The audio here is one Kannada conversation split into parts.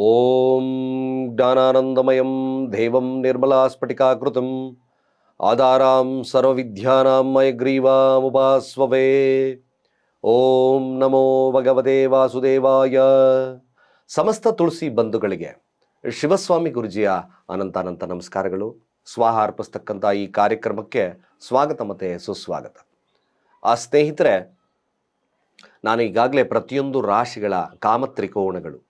ಓಂ ಜ್ಞಾನಾನಂದಮಯಂ ದೇವಂ ನಿರ್ಮಲಾಸ್ಫಟಿಕಾಕೃತಿಂ ಆಧಾರಾಂ ಸರ್ವವಿದ್ಯಾನಾಂ ಮಯಗ್ರೀವಾಮುಪಾಸ್ವವೇ ಓಂ ನಮೋ ಭಗವತೆ ವಾಸುದೇವಾಯ ಸಮಸ್ತ ತುಳಸಿ ಬಂಧುಗಳಿಗೆ ಶಿವಸ್ವಾಮಿ ಗುರುಜಿಯ ಅನಂತಾನಂತ ನಮಸ್ಕಾರಗಳು. ಸ್ವಾಹ ಅರ್ಪಿಸ್ತಕ್ಕಂಥ ಈ ಕಾರ್ಯಕ್ರಮಕ್ಕೆ ಸ್ವಾಗತ ಮತ್ತು ಸುಸ್ವಾಗತ. ಆ ಸ್ನೇಹಿತರೆ, ನಾನು ಈಗಾಗಲೇ ಪ್ರತಿಯೊಂದು ರಾಶಿಗಳ ಕಾಮತ್ರಿಕೋಣಗಳು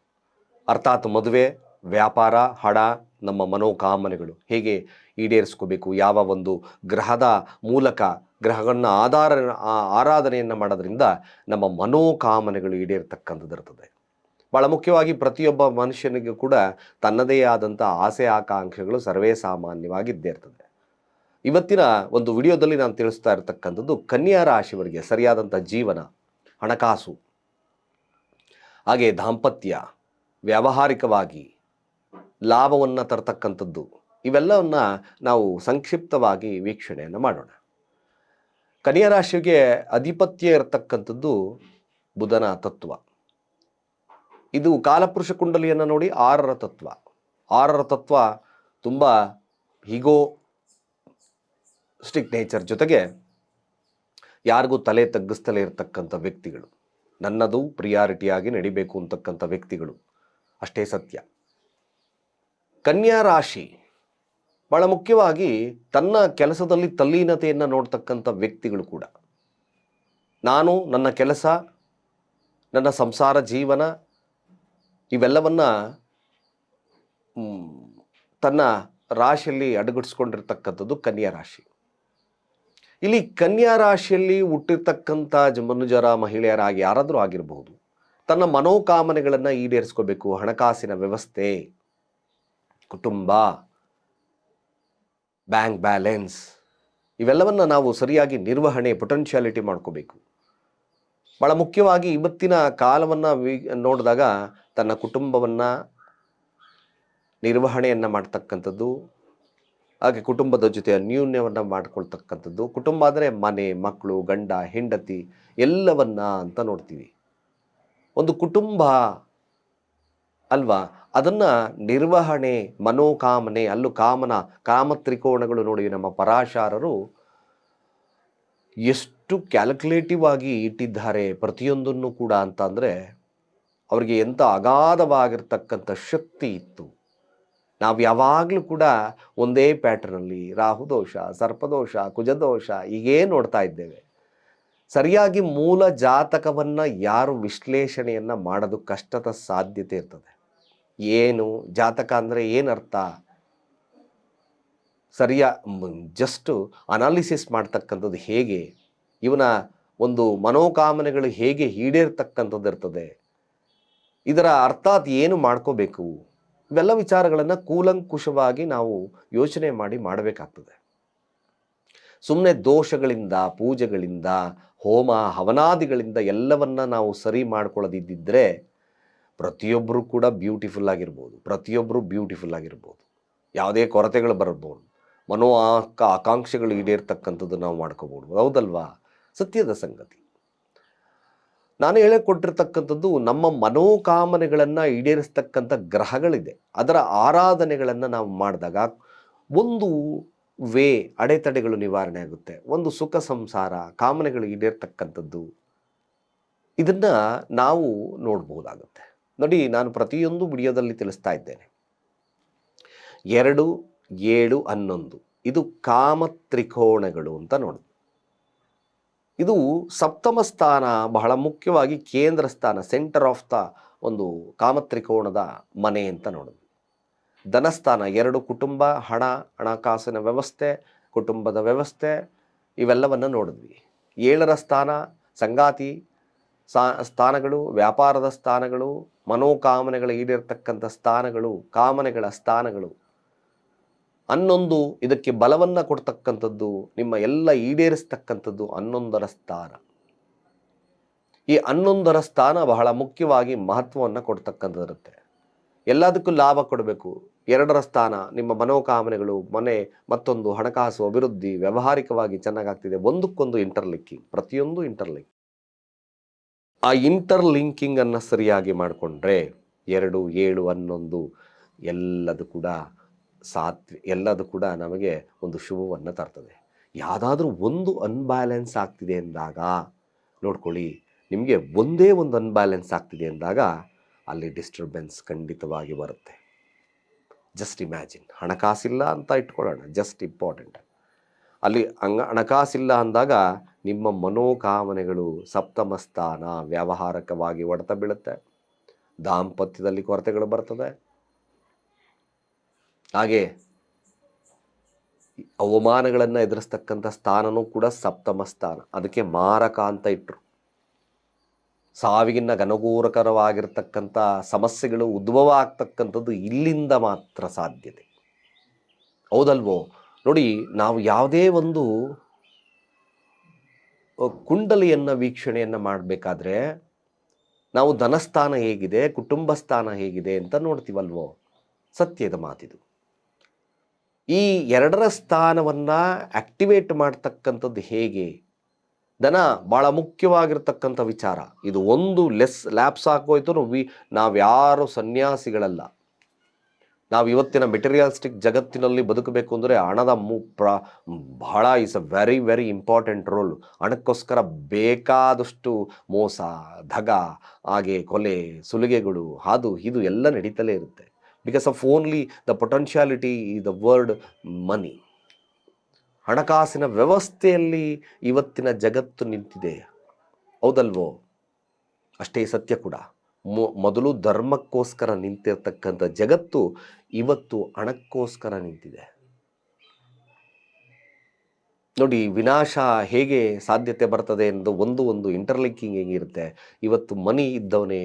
ಅರ್ಥಾತ್ ಮದುವೆ, ವ್ಯಾಪಾರ, ಹಣ, ನಮ್ಮ ಮನೋಕಾಮನೆಗಳು. ಹೇಗೆ ಈಡೇರಿಸ್ಕೋಬೇಕು? ಯಾವ ಒಂದು ಗ್ರಹದ ಮೂಲಕ ಗ್ರಹಗಳನ್ನ ಆಧಾರ ಆರಾಧನೆಯನ್ನು ಮಾಡೋದ್ರಿಂದ ನಮ್ಮ ಮನೋಕಾಮನೆಗಳು ಈಡೇರ್ತಕ್ಕಂಥದ್ದು ಇರ್ತದೆ. ಭಾಳ ಮುಖ್ಯವಾಗಿ ಪ್ರತಿಯೊಬ್ಬ ಮನುಷ್ಯನಿಗೂ ಕೂಡ ತನ್ನದೇ ಆದಂಥ ಆಸೆ, ಆಕಾಂಕ್ಷೆಗಳು ಸರ್ವೇ ಸಾಮಾನ್ಯವಾಗಿ ಇರ್ತದೆ. ಇವತ್ತಿನ ಒಂದು ವಿಡಿಯೋದಲ್ಲಿ ನಾನು ತಿಳಿಸ್ತಾ ಇರತಕ್ಕಂಥದ್ದು ಕನ್ಯಾ ರಾಶಿಯವರಿಗೆ ಸರಿಯಾದಂಥ ಜೀವನ, ಹಣಕಾಸು, ಹಾಗೆ ದಾಂಪತ್ಯ ವ್ಯಾವಹಾರಿಕವಾಗಿ ಲಾಭವನ್ನು ತರತಕ್ಕಂಥದ್ದು, ಇವೆಲ್ಲವನ್ನು ನಾವು ಸಂಕ್ಷಿಪ್ತವಾಗಿ ವೀಕ್ಷಣೆಯನ್ನು ಮಾಡೋಣ. ಕನ್ಯಾ ರಾಶಿಗೆ ಅಧಿಪತ್ಯ ಇರತಕ್ಕಂಥದ್ದು ಬುಧನ ತತ್ವ. ಇದು ಕಾಲಪುರುಷ ಕುಂಡಲಿಯನ್ನು ನೋಡಿ ಆರರ ತತ್ವ. ಆರರ ತತ್ವ ತುಂಬ ಹೀಗೋ ಸ್ಟಿಕ್ ನೇಚರ್ ಜೊತೆಗೆ ಯಾರಿಗೂ ತಲೆ ತಗ್ಗಿಸ್ತಲೇ ಇರತಕ್ಕಂಥ ವ್ಯಕ್ತಿಗಳು. ನನ್ನದು ಪ್ರಿಯಾರಿಟಿಯಾಗಿ ನಡಿಬೇಕು ಅಂತಕ್ಕಂಥ ವ್ಯಕ್ತಿಗಳು. ಅಷ್ಟೇ ಸತ್ಯ. ಕನ್ಯಾ ರಾಶಿ, ಬಹಳ ಮುಖ್ಯವಾಗಿ ತನ್ನ ಕೆಲಸದಲ್ಲಿ ತಲ್ಲೀನತೆಯನ್ನು ನೋಡ್ತಕ್ಕಂಥ ವ್ಯಕ್ತಿಗಳು ಕೂಡ. ನಾನು, ನನ್ನ ಕೆಲಸ, ನನ್ನ ಸಂಸಾರ ಜೀವನ, ಇವೆಲ್ಲವನ್ನು ತನ್ನ ರಾಶಿಯಲ್ಲಿ ಅಡಗಿಡಿಸ್ಕೊಂಡಿರ್ತಕ್ಕಂಥದ್ದು ಕನ್ಯಾ ರಾಶಿ. ಇಲ್ಲಿ ಕನ್ಯಾ ರಾಶಿಯಲ್ಲಿ ಹುಟ್ಟಿರ್ತಕ್ಕಂಥ ಜಮನುಜರ ಮನುಜರ ಮಹಿಳೆಯರಾಗಿ ಯಾರಾದರೂ ಆಗಿರಬಹುದು. ತನ್ನ ಮನೋಕಾಮನೆಗಳನ್ನು ಈಡೇರಿಸ್ಕೋಬೇಕು. ಹಣಕಾಸಿನ ವ್ಯವಸ್ಥೆ, ಕುಟುಂಬ ಬ್ಯಾಂಕ್ ಬ್ಯಾಲೆನ್ಸ್ ಇವೆಲ್ಲವನ್ನು ನಾವು ಸರಿಯಾಗಿ ನಿರ್ವಹಣೆ ಪೊಟೆನ್ಷಿಯಾಲಿಟಿ ಮಾಡ್ಕೋಬೇಕು. ಭಾಳ ಮುಖ್ಯವಾಗಿ ಇವತ್ತಿನ ಕಾಲವನ್ನು ವಿ, ನೋಡಿದಾಗ ತನ್ನ ಕುಟುಂಬವನ್ನು ನಿರ್ವಹಣೆಯನ್ನು ಮಾಡ್ತಕ್ಕಂಥದ್ದು, ಹಾಗೆ ಕುಟುಂಬದ ಜೊತೆ ಅನ್ಯೂನ್ಯವನ್ನು ಮಾಡ್ಕೊಳ್ತಕ್ಕಂಥದ್ದು, ಕುಟುಂಬ ಅಂದರೆ ಮನೆ ಮಕ್ಕಳು ಗಂಡ, ಹೆಂಡತಿ ಎಲ್ಲವನ್ನ ಅಂತ ನೋಡ್ತೀವಿ. ಒಂದು ಕುಟುಂಬ ಅಲ್ವಾ? ಅದನ್ನು ನಿರ್ವಹಣೆ, ಮನೋಕಾಮನೆ, ಅಲ್ಲೂ ಕಾಮನ ಕಾಮತ್ರಿಕೋಣಗಳು ನೋಡಿ ನಮ್ಮ ಪರಾಶಾರರು ಎಷ್ಟು ಕ್ಯಾಲ್ಕುಲೇಟಿವ್ ಆಗಿ ಇಟ್ಟಿದ್ದಾರೆ ಪ್ರತಿಯೊಂದನ್ನು ಕೂಡ ಅಂತ ಅಂದರೆ ಅವರಿಗೆ ಎಂಥ ಅಗಾಧವಾಗಿರ್ತಕ್ಕಂಥ ಶಕ್ತಿ ಇತ್ತು. ನಾವು ಯಾವಾಗಲೂ ಕೂಡ ಒಂದೇ ಪ್ಯಾಟ್ರನಲ್ಲಿ ರಾಹುದೋಷ ಸರ್ಪದೋಷ, ಕುಜದೋಷ ಹೀಗೇ ನೋಡ್ತಾ ಇದ್ದೇವೆ. ಸರಿಯಾಗಿ ಮೂಲ ಜಾತಕವನ್ನು ಯಾರು ವಿಶ್ಲೇಷಣೆಯನ್ನು ಮಾಡೋದು ಕಷ್ಟದ ಸಾಧ್ಯತೆ ಇರ್ತದೆ. ಏನು, ಜಾತಕ ಅಂದರೆ ಏನರ್ಥ? ಸರಿಯ ಜಸ್ಟು ಅನಾಲಿಸಿಸ್ ಮಾಡ್ತಕ್ಕಂಥದ್ದು ಹೇಗೆ? ಇವನ ಒಂದು ಮನೋಕಾಮನೆಗಳು ಹೇಗೆ ಈಡೇರ್ತಕ್ಕಂಥದ್ದು ಇರ್ತದೆ? ಇದರ ಅರ್ಥಾತ್ ಏನು ಮಾಡ್ಕೋಬೇಕು? ಇವೆಲ್ಲ ವಿಚಾರಗಳನ್ನು ಕೂಲಂಕುಷವಾಗಿ ನಾವು ಯೋಚನೆ ಮಾಡಿ ಮಾಡಬೇಕಾಗ್ತದೆ. ಸುಮ್ಮನೆ ದೋಷಗಳಿಂದ, ಪೂಜೆಗಳಿಂದ, ಹೋಮ, ಹವನಾದಿಗಳಿಂದ ಎಲ್ಲವನ್ನ ನಾವು ಸರಿ ಮಾಡ್ಕೊಳ್ಳೋದಿದ್ದರೆ ಪ್ರತಿಯೊಬ್ಬರು ಕೂಡ ಬ್ಯೂಟಿಫುಲ್ ಆಗಿರ್ಬೋದು. ಪ್ರತಿಯೊಬ್ಬರು ಬ್ಯೂಟಿಫುಲ್ ಆಗಿರ್ಬೋದು. ಯಾವುದೇ ಕೊರತೆಗಳು ಬರ್ಬೋದು. ಮನೋ ಆಕ ಆಕಾಂಕ್ಷೆಗಳು ಈಡೇರ್ತಕ್ಕಂಥದ್ದು ನಾವು ಮಾಡ್ಕೋಬೋದು. ಹೌದಲ್ವಾ? ಸತ್ಯದ ಸಂಗತಿ. ನಾನು ಹೇಳಿಕೊಟ್ಟಿರ್ತಕ್ಕಂಥದ್ದು ನಮ್ಮ ಮನೋಕಾಮನೆಗಳನ್ನು ಈಡೇರಿಸ್ತಕ್ಕಂಥ ಗ್ರಹಗಳಿದೆ. ಅದರ ಆರಾಧನೆಗಳನ್ನು ನಾವು ಮಾಡಿದಾಗ ಒಂದು ವೇ ಅಡೆತಡೆಗಳು ನಿವಾರಣೆ ಆಗುತ್ತೆ. ಒಂದು ಸುಖ ಸಂಸಾರ, ಕಾಮನೆಗಳು ಈಡೇರ್ತಕ್ಕಂಥದ್ದು, ಇದನ್ನು ನಾವು ನೋಡ್ಬೋದಾಗುತ್ತೆ ನೋಡಿ, ನಾನು ಪ್ರತಿಯೊಂದು ವಿಡಿಯೋದಲ್ಲಿ ತಿಳಿಸ್ತಾ ಇದ್ದೇನೆ. ಎರಡು, ಏಳು, ಹನ್ನೊಂದು. ಇದು ಕಾಮ ತ್ರಿಕೋಣಗಳು ಅಂತ ನೋಡಿ. ಇದು ಸಪ್ತಮ ಸ್ಥಾನ, ಬಹಳ ಮುಖ್ಯವಾಗಿ ಕೇಂದ್ರ ಸ್ಥಾನ ಸೆಂಟರ್ ಆಫ್ ದ ಒಂದು ಕಾಮತ್ರಿಕೋಣದ ಮನೆ ಅಂತ ನೋಡೋದು ಧನಸ್ಥಾನ, ಎರಡು ಕುಟುಂಬ, ಹಣ, ಹಣಕಾಸಿನ ವ್ಯವಸ್ಥೆ, ಕುಟುಂಬದ ವ್ಯವಸ್ಥೆ, ಇವೆಲ್ಲವನ್ನು ನೋಡಿದ್ವಿ. ಏಳರ ಸ್ಥಾನ, ಸಂಗಾತಿ ಸ್ಥಾನಗಳು, ವ್ಯಾಪಾರದ ಸ್ಥಾನಗಳು, ಮನೋಕಾಮನೆಗಳ ಈಡೇರ್ತಕ್ಕಂಥ ಸ್ಥಾನಗಳು, ಕಾಮನೆಗಳ ಸ್ಥಾನಗಳು. ಹನ್ನೊಂದು ಇದಕ್ಕೆ ಬಲವನ್ನು ಕೊಡ್ತಕ್ಕಂಥದ್ದು, ನಿಮ್ಮ ಎಲ್ಲ ಈಡೇರಿಸ್ತಕ್ಕಂಥದ್ದು ಹನ್ನೊಂದರ ಸ್ಥಾನ. ಈ ಹನ್ನೊಂದರ ಸ್ಥಾನ ಬಹಳ ಮುಖ್ಯವಾಗಿ ಮಹತ್ವವನ್ನು ಕೊಡ್ತಕ್ಕಂಥದ್ದಿರುತ್ತೆ. ಎಲ್ಲದಕ್ಕೂ ಲಾಭ ಕೊಡಬೇಕು. ಎರಡರ ಸ್ಥಾನ, ನಿಮ್ಮ ಮನೋಕಾಮನೆಗಳು, ಮನೆ, ಮತ್ತೊಂದು ಹಣಕಾಸು ಅಭಿವೃದ್ಧಿ ವ್ಯಾವಹಾರಿಕವಾಗಿ ಚೆನ್ನಾಗಾಗ್ತಿದೆ. ಒಂದಕ್ಕೊಂದು ಇಂಟರ್ಲಿಂಕಿಂಗ್ ಪ್ರತಿಯೊಂದು ಇಂಟರ್ಲಿಂಕ್ ಆ ಇಂಟರ್ಲಿಂಕಿಂಗ್ ಅನ್ನು ಸರಿಯಾಗಿ ಮಾಡಿಕೊಂಡ್ರೆ ಎರಡು, ಏಳು, ಹನ್ನೊಂದು ಎಲ್ಲದು ಕೂಡ ಸಾತ್ವಿ, ಎಲ್ಲದು ಕೂಡ ನಮಗೆ ಒಂದು ಶುಭವನ್ನು ತರ್ತದೆ. ಯಾವುದಾದ್ರೂ ಒಂದು ಅನ್ಬ್ಯಾಲೆನ್ಸ್ ಆಗ್ತಿದೆ ಅಂದಾಗ, ನೋಡ್ಕೊಳ್ಳಿ, ನಿಮಗೆ ಒಂದೇ ಒಂದು ಅನ್ಬ್ಯಾಲೆನ್ಸ್ ಆಗ್ತಿದೆ ಅಂದಾಗ ಅಲ್ಲಿ ಡಿಸ್ಟರ್ಬೆನ್ಸ್ ಖಂಡಿತವಾಗಿ ಬರುತ್ತೆ. ಜಸ್ಟ್ ಇಮ್ಯಾಜಿನ್ ಹಣಕಾಸಿಲ್ಲ ಅಂತ ಇಟ್ಕೊಳ್ಳೋಣ ಜಸ್ಟ್ ಇಂಪಾರ್ಟೆಂಟ್ ಅಲ್ಲಿ ಹಂಗ ಹಣಕಾಸಿಲ್ಲ ಅಂದಾಗ ನಿಮ್ಮ ಮನೋಕಾಮನೆಗಳು ಸಪ್ತಮ ಸ್ಥಾನ, ವ್ಯಾವಹಾರಿಕವಾಗಿ ಹೊಡೆತ ಬೀಳುತ್ತೆ. ದಾಂಪತ್ಯದಲ್ಲಿ ಕೊರತೆಗಳು ಬರ್ತದೆ. ಹಾಗೆ ಅವಮಾನಗಳನ್ನು ಎದುರಿಸ್ತಕ್ಕಂಥ ಸ್ಥಾನವೂ ಕೂಡ ಸಪ್ತಮ ಸ್ಥಾನ. ಅದಕ್ಕೆ ಮಾರಕ ಅಂತ ಇಟ್ಟರು ಸಾವಿಗಿನ್ನ ಘನಘೋರಕರವಾಗಿರ್ತಕ್ಕಂಥ ಸಮಸ್ಯೆಗಳು ಉದ್ಭವ ಆಗ್ತಕ್ಕಂಥದ್ದು ಇಲ್ಲಿಂದ ಮಾತ್ರ ಸಾಧ್ಯತೆ. ಹೌದಲ್ವೋ? ನೋಡಿ, ನಾವು ಯಾವುದೇ ಒಂದು ಕುಂಡಲಿಯನ್ನು ವೀಕ್ಷಣೆಯನ್ನು ಮಾಡಬೇಕಾದ್ರೆ ನಾವು ಧನಸ್ಥಾನ ಹೇಗಿದೆ ಕುಟುಂಬ ಸ್ಥಾನ ಹೇಗಿದೆ ಅಂತ ನೋಡ್ತೀವಲ್ವೋ? ಸತ್ಯದ ಮಾತಿದು. ಈ ಎರಡರ ಸ್ಥಾನವನ್ನು ಆಕ್ಟಿವೇಟ್ ಮಾಡ್ತಕ್ಕಂಥದ್ದು ಹೇಗೆ? ದನ ಭಾಳ ಮುಖ್ಯವಾಗಿರ್ತಕ್ಕಂಥ ವಿಚಾರ. ಇದು ಒಂದು ಲೆಸ್ ಲ್ಯಾಪ್ಸ್ ಹಾಕೋಯ್ತು ವಿ ನಾವ್ಯಾರು ಸನ್ಯಾಸಿಗಳಲ್ಲ. ನಾವು ಇವತ್ತಿನ ಮೆಟೀರಿಯಲ್ಸ್ಟಿಕ್ ಜಗತ್ತಿನಲ್ಲಿ ಬದುಕಬೇಕು ಅಂದರೆ ಹಣದ ಮು ಪ್ರ ಬಹಳ is a very very important role. ಹಣಕ್ಕೋಸ್ಕರ ಬೇಕಾದಷ್ಟು ಮೋಸ, ಧಗ, ಹಾಗೆ ಕೊಲೆ, ಸುಲಿಗೆಗಳು ಅದು ಇದು ಎಲ್ಲ ನಡೀತಲೇ ಇರುತ್ತೆ. Because of only the potentiality the word money ಹಣಕಾಸಿನ ವ್ಯವಸ್ಥೆಯಲ್ಲಿ ಇವತ್ತಿನ ಜಗತ್ತು ನಿಂತಿದೆ. ಹೌದಲ್ವೋ? ಅಷ್ಟೇ ಸತ್ಯ ಕೂಡ. ಮೊದಲು ಧರ್ಮಕ್ಕೋಸ್ಕರ ನಿಂತಿರ್ತಕ್ಕಂಥ ಜಗತ್ತು ಇವತ್ತು ಹಣಕ್ಕೋಸ್ಕರ ನಿಂತಿದೆ. ನೋಡಿ, ವಿನಾಶ ಹೇಗೆ ಸಾಧ್ಯತೆ ಬರ್ತದೆ ಎಂದು ಒಂದು ಒಂದು ಇಂಟರ್ಲಿಂಕಿಂಗ್ ಹೇಗಿರುತ್ತೆ? ಇವತ್ತು ಮನಿ ಇದ್ದವನೇ,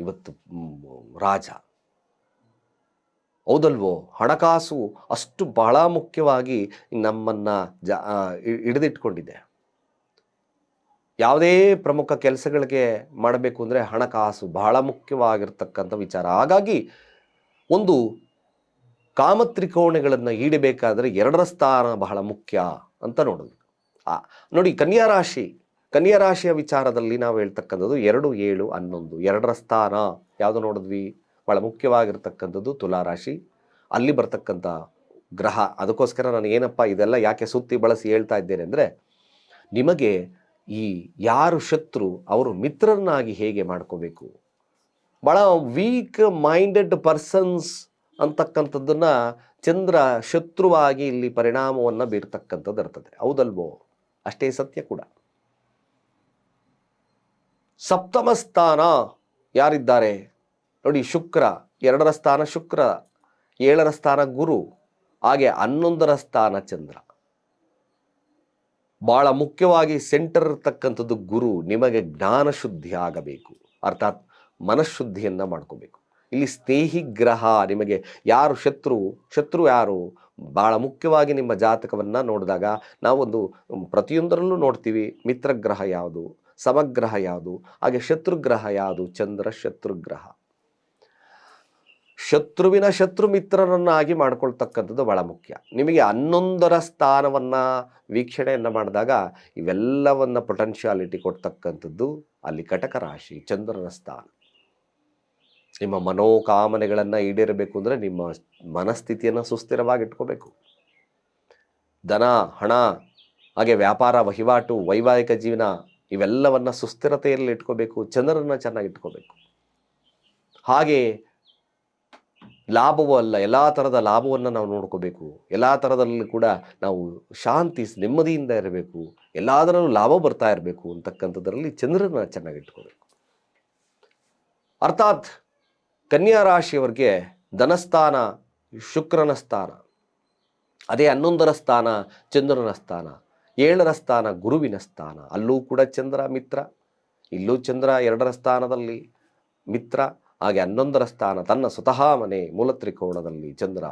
ಇವತ್ತು ರಾಜ. ಹೌದಲ್ವೋ? ಹಣಕಾಸು ಅಷ್ಟು ಬಹಳ ಮುಖ್ಯವಾಗಿ ನಮ್ಮನ್ನ ಜ ಹಿಡಿದಿಟ್ಕೊಂಡಿದೆ. ಯಾವುದೇ ಪ್ರಮುಖ ಕೆಲಸಗಳಿಗೆ ಮಾಡಬೇಕು ಅಂದರೆ ಹಣಕಾಸು ಬಹಳ ಮುಖ್ಯವಾಗಿರ್ತಕ್ಕಂಥ ವಿಚಾರ. ಹಾಗಾಗಿ ಒಂದು ಕಾಮತ್ರಿಕೋಣೆಗಳನ್ನು ಈಡಬೇಕಾದರೆ ಎರಡರ ಸ್ಥಾನ ಬಹಳ ಮುಖ್ಯ ಅಂತ ನೋಡೋದು. ನೋಡಿ ಕನ್ಯಾ ರಾಶಿ. ಕನ್ಯಾ ರಾಶಿಯ ವಿಚಾರದಲ್ಲಿ ನಾವು ಹೇಳ್ತಕ್ಕಂಥದ್ದು ಎರಡು, ಏಳು, ಹನ್ನೊಂದು ಎರಡರ ಸ್ಥಾನ. ಯಾವುದು ನೋಡಿದ್ವಿ? ಭಾಳ ಮುಖ್ಯವಾಗಿರ್ತಕ್ಕಂಥದ್ದು ತುಲಾ ರಾಶಿ. ಅಲ್ಲಿ ಬರ್ತಕ್ಕಂಥ ಗ್ರಹ, ಅದಕ್ಕೋಸ್ಕರ ನಾನು ಏನಪ್ಪ ಇದೆಲ್ಲ ಯಾಕೆ ಸುತ್ತಿ ಬಳಸಿ ಹೇಳ್ತಾ ಇದ್ದೇನೆ ಅಂದರೆ, ನಿಮಗೆ ಈ ಯಾರು ಶತ್ರು ಅವರು ಮಿತ್ರರನ್ನಾಗಿ ಹೇಗೆ ಮಾಡ್ಕೋಬೇಕು? ಭಾಳ ವೀಕ್ ಮೈಂಡೆಡ್ ಪರ್ಸನ್ಸ್ ಅಂತಕ್ಕಂಥದ್ದನ್ನು ಚಂದ್ರ ಶತ್ರುವಾಗಿ ಇಲ್ಲಿ ಪರಿಣಾಮವನ್ನು ಬೀರ್ತಕ್ಕಂಥದ್ದು ಇರ್ತದೆ. ಹೌದಲ್ವೋ? ಅಷ್ಟೇ ಸತ್ಯ ಕೂಡ. ಸಪ್ತಮ ಸ್ಥಾನ ಯಾರಿದ್ದಾರೆ? ನೋಡಿ, ಶುಕ್ರ, ಎರಡರ ಸ್ಥಾನ ಶುಕ್ರ, ಏಳರ ಸ್ಥಾನ ಗುರು, ಹಾಗೆ ಹನ್ನೊಂದರ ಸ್ಥಾನ ಚಂದ್ರ. ಬಹಳ ಮುಖ್ಯವಾಗಿ ಸೆಂಟರ್ ಇರತಕ್ಕಂಥದ್ದು ಗುರು, ನಿಮಗೆ ಜ್ಞಾನ ಶುದ್ಧಿ ಆಗಬೇಕು. ಅರ್ಥಾತ್ ಮನಃಶುದ್ಧಿಯನ್ನು ಮಾಡ್ಕೋಬೇಕು. ಇಲ್ಲಿ ಸ್ನೇಹಿ ಗ್ರಹ, ನಿಮಗೆ ಯಾರು ಶತ್ರು ಶತ್ರು ಯಾರು? ಬಹಳ ಮುಖ್ಯವಾಗಿ ನಿಮ್ಮ ಜಾತಕವನ್ನು ನೋಡಿದಾಗ ನಾವೊಂದು ಪ್ರತಿಯೊಂದರಲ್ಲೂ ನೋಡ್ತೀವಿ, ಮಿತ್ರಗ್ರಹ ಯಾವುದು, ಸಮಗ್ರಹ ಯಾವುದು, ಹಾಗೆ ಶತ್ರುಗ್ರಹ ಯಾವುದು? ಚಂದ್ರ, ಶತ್ರುಗ್ರಹ. ಶತ್ರುವಿನ ಶತ್ರು ಮಿತ್ರರನ್ನಾಗಿ ಮಾಡ್ಕೊಳ್ತಕ್ಕಂಥದ್ದು ಬಹಳ ಮುಖ್ಯ. ನಿಮಗೆ ಹನ್ನೊಂದರ ಸ್ಥಾನವನ್ನು ವೀಕ್ಷಣೆಯನ್ನು ಮಾಡಿದಾಗ ಇವೆಲ್ಲವನ್ನು ಪೊಟೆನ್ಷಿಯಾಲಿಟಿ ಕೊಡ್ತಕ್ಕಂಥದ್ದು ಅಲ್ಲಿ ಕಟಕ ರಾಶಿ, ಚಂದ್ರನ ಸ್ಥಾನ. ನಿಮ್ಮ ಮನೋಕಾಮನೆಗಳನ್ನು ಈಡೇರಬೇಕು ಅಂದರೆ ನಿಮ್ಮ ಮನಸ್ಥಿತಿಯನ್ನು ಸುಸ್ಥಿರವಾಗಿಟ್ಕೋಬೇಕು. ಧನ, ಹಣ, ಹಾಗೆ ವ್ಯಾಪಾರ, ವಹಿವಾಟು, ವೈವಾಹಿಕ ಜೀವನ ಇವೆಲ್ಲವನ್ನು ಸುಸ್ಥಿರತೆಯಲ್ಲಿ ಇಟ್ಕೋಬೇಕು ಚಂದ್ರನ ಚೆನ್ನಾಗಿ ಇಟ್ಕೋಬೇಕು ಹಾಗೆ ಲಾಭವೂ ಅಲ್ಲ, ಎಲ್ಲ ಥರದ ಲಾಭವನ್ನು ನಾವು ನೋಡ್ಕೋಬೇಕು. ಎಲ್ಲ ಥರದಲ್ಲೂ ಕೂಡ ನಾವು ಶಾಂತಿ, ನೆಮ್ಮದಿಯಿಂದ ಇರಬೇಕು. ಎಲ್ಲದರಲ್ಲೂ ಲಾಭ ಬರ್ತಾ ಇರಬೇಕು ಅಂತಕ್ಕಂಥದ್ರಲ್ಲಿ ಚಂದ್ರನ ಚೆನ್ನಾಗಿ ಇಟ್ಕೋಬೇಕು ಅರ್ಥಾತ್ ಕನ್ಯಾ ರಾಶಿಯವರಿಗೆ ಧನಸ್ಥಾನ, ಶುಕ್ರನ ಸ್ಥಾನ, ಅದೇ ಹನ್ನೊಂದರ ಸ್ಥಾನ, ಚಂದ್ರನ ಸ್ಥಾನ, ಏಳರ ಸ್ಥಾನ, ಗುರುವಿನ ಸ್ಥಾನ, ಅಲ್ಲೂ ಕೂಡ ಚಂದ್ರ, ಮಿತ್ರ, ಇಲ್ಲೂ ಚಂದ್ರ ಎರಡರ ಸ್ಥಾನದಲ್ಲಿ ಮಿತ್ರ ಹಾಗೆ ಹನ್ನೊಂದರ ಸ್ಥಾನ ತನ್ನ ಸ್ವತಃ ಮನೆ ಮೂಲ ತ್ರಿಕೋಣದಲ್ಲಿ ಚಂದ್ರ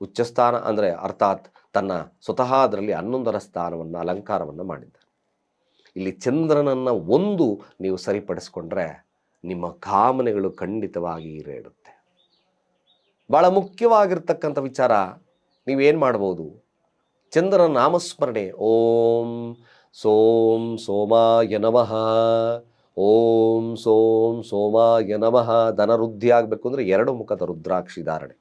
ಉಚ್ಚಸ್ಥಾನ ಅಂದರೆ ಅರ್ಥಾತ್ ತನ್ನ ಸ್ವತಃ ಅದರಲ್ಲಿ ಹನ್ನೊಂದರ ಸ್ಥಾನವನ್ನು ಅಲಂಕಾರವನ್ನು ಮಾಡಿದ್ದಾನೆ ಇಲ್ಲಿ ಚಂದ್ರನನ್ನು ಒಂದು ನೀವು ಸರಿಪಡಿಸ್ಕೊಂಡ್ರೆ ನಿಮ್ಮ ಕಾಮನೆಗಳು ಖಂಡಿತವಾಗಿ ಈಡೇರುತ್ತೆ. ಭಾಳ ಮುಖ್ಯವಾಗಿರ್ತಕ್ಕಂಥ ವಿಚಾರ, ನೀವೇನು ಮಾಡ್ಬೋದು? ಚಂದ್ರನ ನಾಮಸ್ಮರಣೆ, ಓಂ ಸೋಂ ಸೋಮಾಯ ನಮಃ. ಓಂ ಸೋಂ ಸೋಮಾಯ ನಮಃ ಧನವೃದ್ಧಿ ಆಗಬೇಕು ಅಂದರೆ ಎರಡು ಮುಖದ ರುದ್ರಾಕ್ಷಿ ಧಾರಣೆ.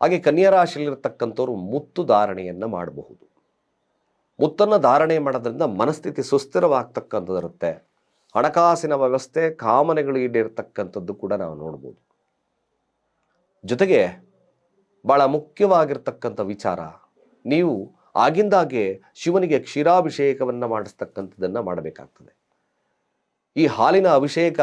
ಹಾಗೆ ಕನ್ಯಾ ರಾಶಿಯಲ್ಲಿರ್ತಕ್ಕಂಥವ್ರು ಮುತ್ತು ಧಾರಣೆಯನ್ನು ಮಾಡಬಹುದು. ಮುತ್ತನ್ನು ಧಾರಣೆ ಮಾಡೋದ್ರಿಂದ ಮನಸ್ಥಿತಿ ಸುಸ್ಥಿರವಾಗ್ತಕ್ಕಂಥದ್ದಿರುತ್ತೆ. ಹಣಕಾಸಿನ ವ್ಯವಸ್ಥೆ, ಕಾಮನೆಗಳು ಈಡೇರ್ತಕ್ಕಂಥದ್ದು ಕೂಡ ನಾವು ನೋಡ್ಬೋದು. ಜೊತೆಗೆ ಭಾಳ ಮುಖ್ಯವಾಗಿರ್ತಕ್ಕಂಥ ವಿಚಾರ, ನೀವು ಆಗಿಂದಾಗೆ ಶಿವನಿಗೆ ಕ್ಷೀರಾಭಿಷೇಕವನ್ನು ಮಾಡಿಸ್ತಕ್ಕಂಥದ್ದನ್ನು ಮಾಡಬೇಕಾಗ್ತದೆ. ಈ ಹಾಲಿನ ಅಭಿಷೇಕ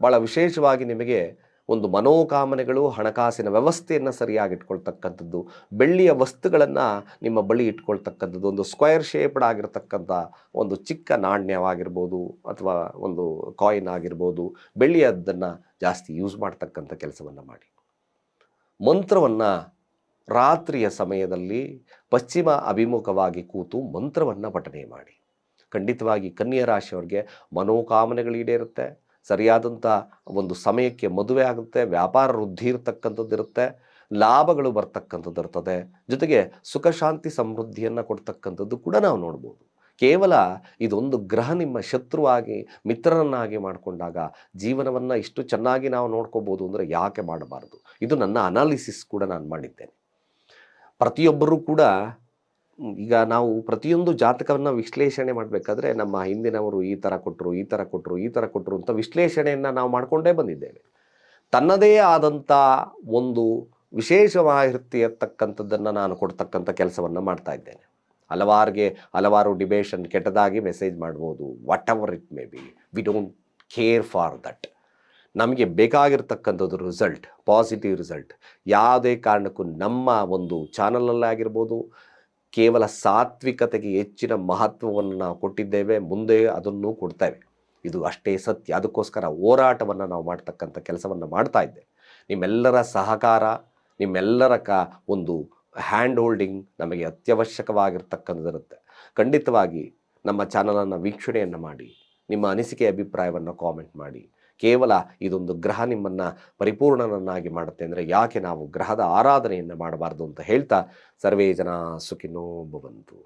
ಭಾಳ ವಿಶೇಷವಾಗಿ ನಿಮಗೆ ಒಂದು ಮನೋಕಾಮನೆಗಳು, ಹಣಕಾಸಿನ ವ್ಯವಸ್ಥೆಯನ್ನು ಸರಿಯಾಗಿ ಇಟ್ಕೊಳ್ತಕ್ಕಂಥದ್ದು, ಬೆಳ್ಳಿಯ ವಸ್ತುಗಳನ್ನು ನಿಮ್ಮ ಬಳಿ ಇಟ್ಕೊಳ್ತಕ್ಕಂಥದ್ದು, ಒಂದು ಸ್ಕ್ವೇರ್ ಶೇಪ್ಡ್ ಆಗಿರತಕ್ಕಂಥ ಒಂದು ಚಿಕ್ಕ ನಾಣ್ಯವಾಗಿರ್ಬೋದು ಅಥವಾ ಒಂದು ಕಾಯಿನ್ ಆಗಿರ್ಬೋದು ಬೆಳ್ಳಿಯದ್ದನ್ನು ಜಾಸ್ತಿ ಯೂಸ್ ಮಾಡ್ತಕ್ಕಂಥ ಕೆಲಸವನ್ನು ಮಾಡಿ. ಮಂತ್ರವನ್ನು ರಾತ್ರಿಯ ಸಮಯದಲ್ಲಿ ಪಶ್ಚಿಮ ಅಭಿಮುಖವಾಗಿ ಕೂತು ಮಂತ್ರವನ್ನು ಪಠನೆ ಮಾಡಿ. ಖಂಡಿತವಾಗಿ ಕನ್ಯಾ ರಾಶಿಯವ್ರಿಗೆ ಮನೋಕಾಮನೆಗಳು ಈಡೇರುತ್ತೆ. ಸರಿಯಾದಂಥ ಒಂದು ಸಮಯಕ್ಕೆ ಮದುವೆ ಆಗುತ್ತೆ, ವ್ಯಾಪಾರ ವೃದ್ಧಿ ಇರತಕ್ಕಂಥದ್ದು ಇರುತ್ತೆ, ಲಾಭಗಳು ಬರ್ತಕ್ಕಂಥದ್ದು ಇರ್ತದೆ. ಜೊತೆಗೆ ಸುಖ, ಶಾಂತಿ, ಸಮೃದ್ಧಿಯನ್ನು ಕೊಡ್ತಕ್ಕಂಥದ್ದು ಕೂಡ ನಾವು ನೋಡ್ಬೋದು. ಕೇವಲ ಇದೊಂದು ಗ್ರಹ ನಿಮ್ಮ ಶತ್ರುವಾಗಿ, ಮಿತ್ರರನ್ನಾಗಿ ಮಾಡಿಕೊಂಡಾಗ ಜೀವನವನ್ನು ಇಷ್ಟು ಚೆನ್ನಾಗಿ ನಾವು ನೋಡ್ಕೋಬೋದು ಅಂದರೆ ಯಾಕೆ ಮಾಡಬಾರ್ದು? ಇದು ನನ್ನ ಅನಾಲಿಸಿಸ್ ಕೂಡ ನಾನು ಮಾಡಿದ್ದೇನೆ. ಪ್ರತಿಯೊಬ್ಬರೂ ಕೂಡ ಈಗ ನಾವು ಪ್ರತಿಯೊಂದು ಜಾತಕವನ್ನು ವಿಶ್ಲೇಷಣೆ ಮಾಡಬೇಕಾದ್ರೆ ನಮ್ಮ ಹಿಂದಿನವರು ಈ ಥರ ಕೊಟ್ಟರು ಈ ಥರ ಕೊಟ್ಟರು ಈ ಥರ ಕೊಟ್ಟರು ಅಂತ ವಿಶ್ಲೇಷಣೆಯನ್ನು ನಾವು ಮಾಡಿಕೊಂಡೇ ಬಂದಿದ್ದೇವೆ. ತನ್ನದೇ ಆದಂಥ ಒಂದು ವಿಶೇಷವಾಗಿರ್ತಿರ್ತಕ್ಕಂಥದ್ದನ್ನು ನಾನು ಕೊಡ್ತಕ್ಕಂಥ ಕೆಲಸವನ್ನು ಮಾಡ್ತಾ ಇದ್ದೇನೆ. ಹಲವಾರಿಗೆ, ಹಲವಾರು ಡಿಬೇಷನ್ ಕೆಟ್ಟದಾಗಿ ಮೆಸೇಜ್ ಮಾಡ್ಬೋದು. Whatever it may be we don't care for that ನಮಗೆ ಬೇಕಾಗಿರ್ತಕ್ಕಂಥದ್ದು ರಿಸಲ್ಟ್ ಪಾಸಿಟಿವ್ ರಿಸಲ್ಟ್ ಯಾವುದೇ ಕಾರಣಕ್ಕೂ ನಮ್ಮ ಒಂದು ಚಾನಲಲ್ಲಾಗಿರ್ಬೋದು ಕೇವಲ ಸಾತ್ವಿಕತೆಗೆ ಹೆಚ್ಚಿನ ಮಹತ್ವವನ್ನು ನಾವು ಕೊಟ್ಟಿದ್ದೇವೆ, ಮುಂದೆ ಅದನ್ನು ಕೊಡ್ತೇವೆ ಇದು ಅಷ್ಟೇ ಸತ್ಯ. ಅದಕ್ಕೋಸ್ಕರ ಹೋರಾಟವನ್ನು ನಾವು ಮಾಡ್ತಕ್ಕಂಥ ಕೆಲಸವನ್ನು ಮಾಡ್ತಾ ಇದ್ದೆ ನಿಮ್ಮೆಲ್ಲರ ಸಹಕಾರ, ನಿಮ್ಮೆಲ್ಲರ ಕ, ಒಂದು ಹ್ಯಾಂಡ್ ಹೋಲ್ಡಿಂಗ್ ನಮಗೆ ಅತ್ಯವಶ್ಯಕವಾಗಿರ್ತಕ್ಕಂಥದ್ದಿರುತ್ತೆ. ಖಂಡಿತವಾಗಿ ನಮ್ಮ ಚಾನಲನ್ನು ವೀಕ್ಷಣೆಯನ್ನು ಮಾಡಿ, ನಿಮ್ಮ ಅನಿಸಿಕೆ, ಅಭಿಪ್ರಾಯವನ್ನು ಕಾಮೆಂಟ್ ಮಾಡಿ. ಕೇವಲ ಇದೊಂದು ಗ್ರಹ ನಿಮ್ಮನ್ನು ಪರಿಪೂರ್ಣನನ್ನಾಗಿ ಮಾಡುತ್ತೆ ಅಂದರೆ ಯಾಕೆ ನಾವು ಗ್ರಹದ ಆರಾಧನೆಯನ್ನು ಮಾಡಬಾರ್ದು ಅಂತ ಹೇಳ್ತಾ ಸರ್ವೇ ಜನ ಸುಖಿನೋ ಭವಂತು